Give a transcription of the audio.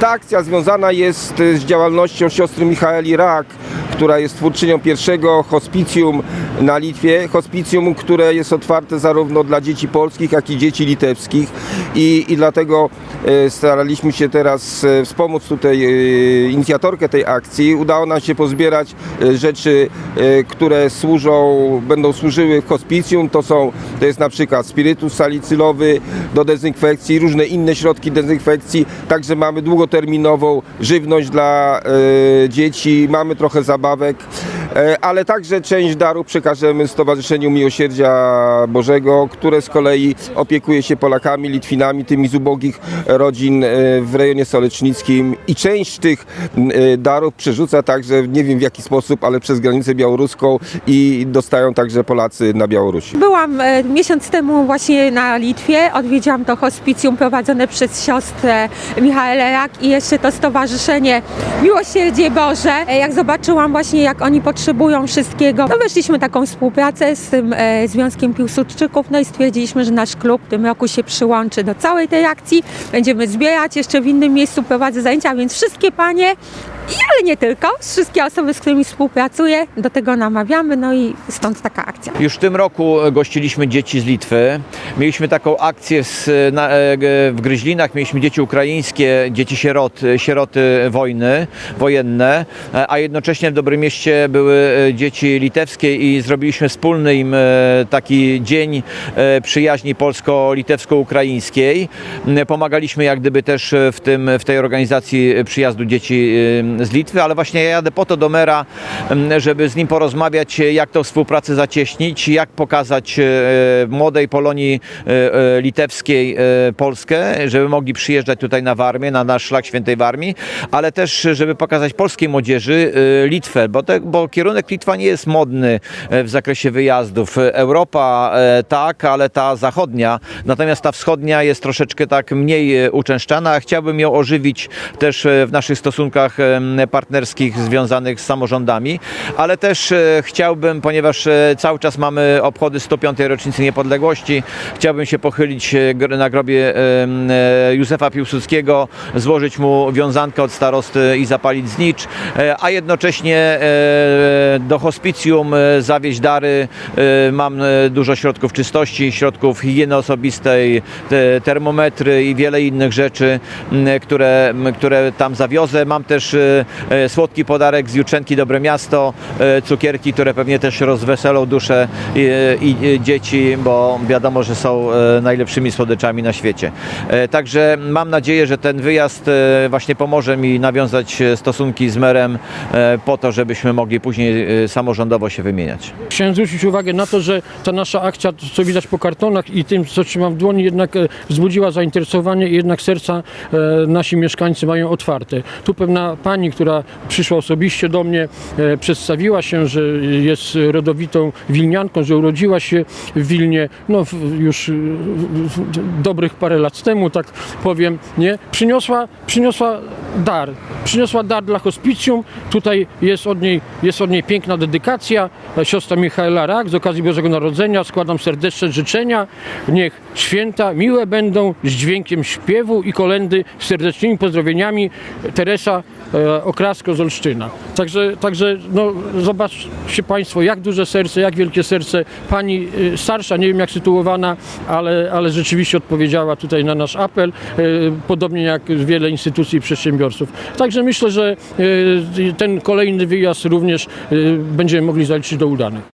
Ta akcja związana jest y, z działalnością siostry Michaeli Rak, która jest twórczynią pierwszego hospicjum na Litwie. Hospicjum, które jest otwarte zarówno dla dzieci polskich, jak i dzieci litewskich. I, i dlatego staraliśmy się teraz e, wspomóc tutaj e, inicjatorkę tej akcji. Udało nam się pozbierać e, rzeczy, e, które służą, będą służyły w hospicjum. To są, to jest na przykład spirytus salicylowy do dezynfekcji, różne inne środki dezynfekcji. Także mamy długoterminową żywność dla e, dzieci, mamy trochę zabawek, e, ale także część darów przekażemy Stowarzyszeniu Miłosierdzia Bożego, które z kolei opiekuje się Polakami, Litwinami, tymi z ubogich rodzin e, w rejonie solecznickim i część tych e, darów przerzuca także, nie wiem w jaki sposób, ale przez granicę białoruską i dostają także Polacy na Białorusi. Byłam e, miesiąc temu właśnie na Litwie, odwiedziłam to hospicjum prowadzone przez siostrę Michaelę i jeszcze to stowarzyszenie Miłosierdzie Boże. E, Jak zobaczyłam właśnie jak oni potrzebują wszystkiego, to weszliśmy taką współpracę z tym e, Związkiem Piłsudczyków, no i stwierdziliśmy, że nasz klub w tym roku się przyłączy do całej tej akcji. Będziemy zbierać, jeszcze w innym miejscu prowadzę zajęcia, więc wszystkie panie ale nie tylko, wszystkie osoby, z którymi współpracuję, do tego namawiamy, no i stąd taka akcja. Już w tym roku gościliśmy dzieci z Litwy. Mieliśmy taką akcję z, na, e, w Gryźlinach, mieliśmy dzieci ukraińskie, dzieci sierot, sieroty wojny, wojenne, e, a jednocześnie w Dobrym Mieście były e, dzieci litewskie i zrobiliśmy wspólny im taki dzień przyjaźni polsko-litewsko-ukraińskiej. Pomagaliśmy jak gdyby też w, tym, w tej organizacji przyjazdu dzieci z Litwy, ale właśnie ja jadę po to do mera, m, żeby z nim porozmawiać, jak tą współpracę zacieśnić, jak pokazać e, młodej Polonii e, e, litewskiej Polskę, żeby mogli przyjeżdżać tutaj na Warmię, na nasz szlak Świętej Warmii, ale też, żeby pokazać polskiej młodzieży Litwę, bo, te, bo kierunek Litwa nie jest modny w zakresie wyjazdów. Europa tak, ale ta zachodnia, natomiast ta wschodnia jest troszeczkę tak mniej uczęszczana. Chciałbym ją ożywić też w naszych stosunkach partnerskich związanych z samorządami, ale też e, chciałbym, ponieważ e, cały czas mamy obchody 105. rocznicy niepodległości, chciałbym się pochylić e, na grobie e, Józefa Piłsudskiego, złożyć mu wiązankę od starosty i zapalić znicz, e, a jednocześnie e, do hospicjum e, zawieźć dary. E, Mam e, dużo środków czystości, środków higieny osobistej, te termometry i wiele innych rzeczy, które, które tam zawiozę. Mam też e, e, słodki podarek z Jutrzenki Dobre Miasto, e, cukierki, które pewnie też rozweselą duszę i, i, i dzieci, bo wiadomo, że są e, najlepszymi słodyczami na świecie. E, Także mam nadzieję, że ten wyjazd e, właśnie pomoże mi nawiązać e, stosunki z merem e, po to, żebyśmy mogli później e, samorządowo się wymieniać. Chciałem zwrócić uwagę na to, że ta nasza akcja, co widać po kartonach i tym, co trzymam w dłoni, jednak e, wzbudziła zainteresowanie i jednak serca e, nasi mieszkańcy mają otwarte. Tu pewna pani, która przyszła osobiście do mnie, e, przedstawiła się, że jest rodowitą wilnianką, że urodziła się w Wilnie, no już e, dobrych parę lat temu, tak powiem, nie? Przyniosła, przyniosła dar. Przyniosła dar dla hospicjum. Tutaj jest od niej, jest od niej piękna dedykacja. Siostra Michaela Rak z okazji Bożego Narodzenia składam serdeczne życzenia. Niech święta miłe będą z dźwiękiem śpiewu i kolendy z serdecznymi pozdrowieniami Teresa e, Okrasko z Olsztyna. Także, także no, zobaczcie Państwo, jak duże serce, jak wielkie serce. Pani e, starsza, nie wiem jak sytuowana, ale, ale rzeczywiście odpowiedziała tutaj na nasz apel, e, podobnie jak wiele instytucji i przedsiębiorców. Także myślę, że e, ten kolejny wyjazd również będziemy mogli zaliczyć do udanych.